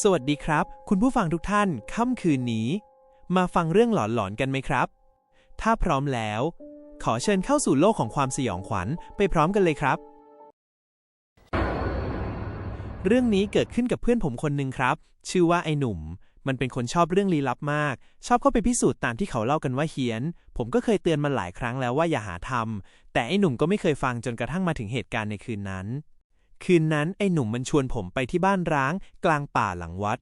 สวัสดีครับ คุณผู้ฟังทุกท่าน ค่ำคืนนี้ มาฟังเรื่องหลอนๆกันไหมครับ ถ้าพร้อมแล้ว ขอเชิญเข้าสู่โลกของความสยองขวัญไปพร้อมกันเลยครับ เรื่องนี้เกิดขึ้นกับเพื่อนผมคนหนึ่งครับ ชื่อว่าไอ้หนุ่ม มันเป็นคนชอบเรื่องลี้ลับมาก ชอบเข้าไปพิสูจน์ตามที่เขาเล่ากันว่าเฮี้ยน ผมก็เคยเตือนมันหลายครั้งแล้วว่าอย่าหาทำแต่ไอ้หนุ่มก็ไม่เคยฟังจนกระทั่งมาถึงเหตุการณ์ในคืนนั้น คืนนั้นไอ้หนุ่มมันชวนผมไปที่บ้านร้างกลางป่าหลังวัด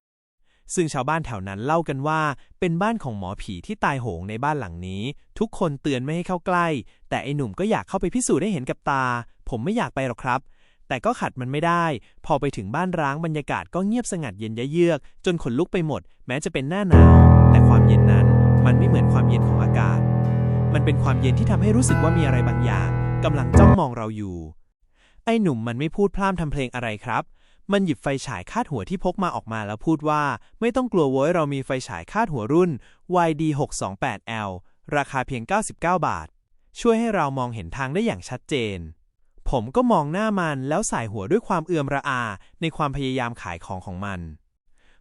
ซึ่งชาวบ้านแถวนั้นเล่ากันว่า เป็นบ้านของหมอผีที่ตายโหงในบ้านหลังนี้ ทุกคนเตือนไม่ให้เข้าใกล้ แต่ไอ้หนุ่มก็อยากเข้าไปพิสูจน์ให้เห็นกับตา ผมไม่อยากไปหรอกครับ แต่ก็ขัดมันไม่ได้ พอไปถึงบ้านร้างบรรยากาศก็เงียบสงัดเย็นยะเยือก จนขนลุกไปหมด แม้จะเป็นหน้าหนาวแต่ความเย็นนั้นมันไม่เหมือนความเย็นของอากาศ มันเป็นความเย็นที่ทำให้รู้สึกว่ามีอะไรบางอย่างกำลังจ้องมองเราอยู่ ไอ้หนุ่มมันไม่พูดพร่ำทำเพลงอะไรครับ มันหยิบไฟฉายคาดหัวที่พกมาออกมาแล้วพูดว่า ไม่ต้องกลัวโว้ยเรามีไฟฉายคาดหัวรุ่น YD 628L ราคาเพียง 99 บาท ช่วยให้เรามองเห็นทางได้อย่างชัดเจน ผมก็มองหน้ามันแล้วสายหัวด้วยความเอื่อมระอาในความพยายามขายของของมัน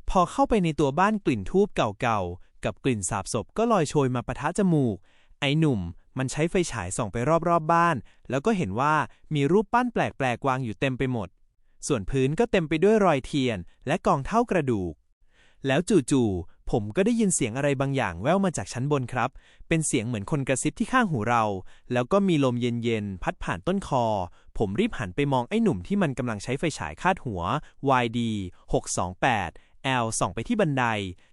พอเข้าไปในตัวบ้านกลิ่นทูบเก่าๆกับกลิ่นสาบศพก็ลอยโชยมาปะทะจมูก ไอ้หนุ่ม มันใช้ไฟฉายส่องไปรอบๆบบ้าน แล้วก็เห็นว่ามีรูปปั้นแปลกๆวางอยู่เต็มไปหมด ส่วนพื้นก็เต็มไปด้วยรอยเทียน และกองเท่ากระดูก แล้วจู่ๆผมก็ได้ยินเสียงอะไรบางอย่างแว่วมาจากชั้นบนครับ เป็นเสียงเหมือนคนกระซิบที่ข้างหูเรา แล้วก็มีลมเย็นๆพัดผ่านต้นคอ ผมรีบหันไปมองไอ้หนุ่มที่มันกำลังใช้ไฟฉายคาดหัว YD 628 L ส่องไปที่บันได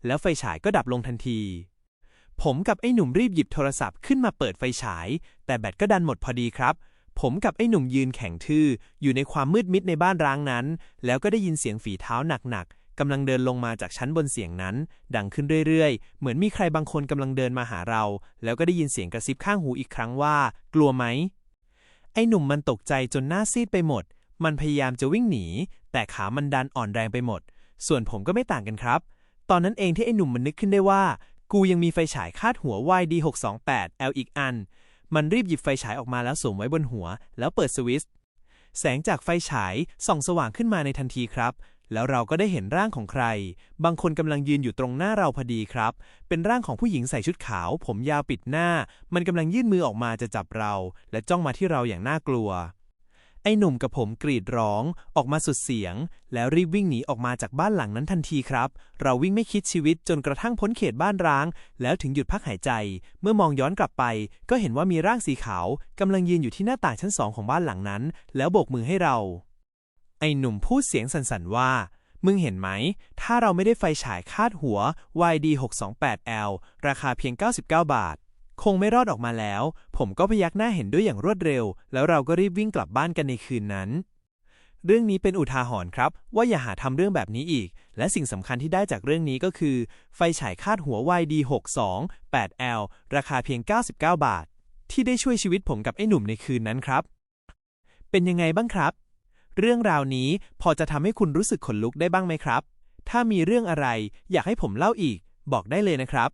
แล้วไฟฉายก็ดับลงทันที ผมกับไอ้หนุ่มรีบหยิบโทรศัพท์ขึ้นมาเปิดไฟฉาย แต่แบตก็ดันหมดพอดีครับ ผมกับไอ้หนุ่มยืนแข็งทื่อ อยู่ในความมืดมิดในบ้านร้างนั้น แล้วก็ได้ยินเสียงฝีเท้าหนักๆกำลังเดินลงมาจากชั้นบนเสียงนั้น ดังขึ้นเรื่อยๆ เหมือนมีใครบางคนกำลังเดินมาหาเรา แล้วก็ได้ยินเสียงกระซิบข้างหูอีกครั้งว่า กลัวไหม ไอ้หนุ่มมันตกใจจนหน้าซีดไปหมด มันพยายามจะวิ่งหนี แต่ขามันดันอ่อนแรงไปหมด ส่วนผมก็ไม่ต่างกันครับ ตอนนั้นเองที่ไอ้หนุ่มมันนึกขึ้นได้ว่า กูยังมีไฟฉายคาดหัว YD 628 L อีกอัน มันรีบหยิบไฟฉายออกมาแล้วสวมไว้บนหัว แล้วเปิดสวิตช์แสงจากไฟฉายส่องสว่างขึ้นมาในทันทีครับ แล้วเราก็ได้เห็นร่างของใคร บางคนกำลังยืนอยู่ตรงหน้าเราพอดีครับ เป็นร่างของผู้หญิงใส่ชุดขาว ผมยาวปิดหน้า มันกำลังยื่นมือออกมาจะจับเรา และจ้องมาที่เราอย่างน่ากลัว ไอ้หนุ่มกับผมกรีดร้องออกมาสุดเสียง แล้วรีบวิ่งหนีออกมาจากบ้านหลังนั้นทันทีครับ เราวิ่งไม่คิดชีวิตจนกระทั่งพ้นเขตบ้านร้าง แล้วถึงหยุดพักหายใจ เมื่อมองย้อนกลับไป ก็เห็นว่ามีร่างสีขาวกำลังยืนอยู่ที่หน้าต่างชั้นสองของบ้านหลังนั้น แล้วโบกมือให้เรา ไอ้หนุ่มพูดเสียงสั่นๆว่า มึงเห็นไหม ถ้าเราไม่ได้ไฟฉายคาดหัว YD 628L ราคาเพียง 99 บาท คงไม่รอดออกมาแล้ว ผมก็พยักหน้าเห็นด้วยอย่างรวดเร็ว แล้วเราก็รีบวิ่งกลับบ้านกันในคืนนั้น เรื่องนี้เป็นอุทาหรณ์ครับ ว่าอย่าหาทำเรื่องแบบนี้อีก และสิ่งสำคัญที่ได้จากเรื่องนี้ก็คือ ไฟฉายคาดหัว YD 628L ราคาเพียง 99 บาท ที่ได้ช่วยชีวิตผมกับไอ้หนุ่มในคืนนั้นครับ เป็นยังไงบ้างครับ เรื่องราวนี้พอจะทำให้คุณรู้สึกขนลุกได้บ้างไหมครับ ถ้ามีเรื่องอะไรอยากให้ผมเล่าอีก บอกได้เลยนะครับ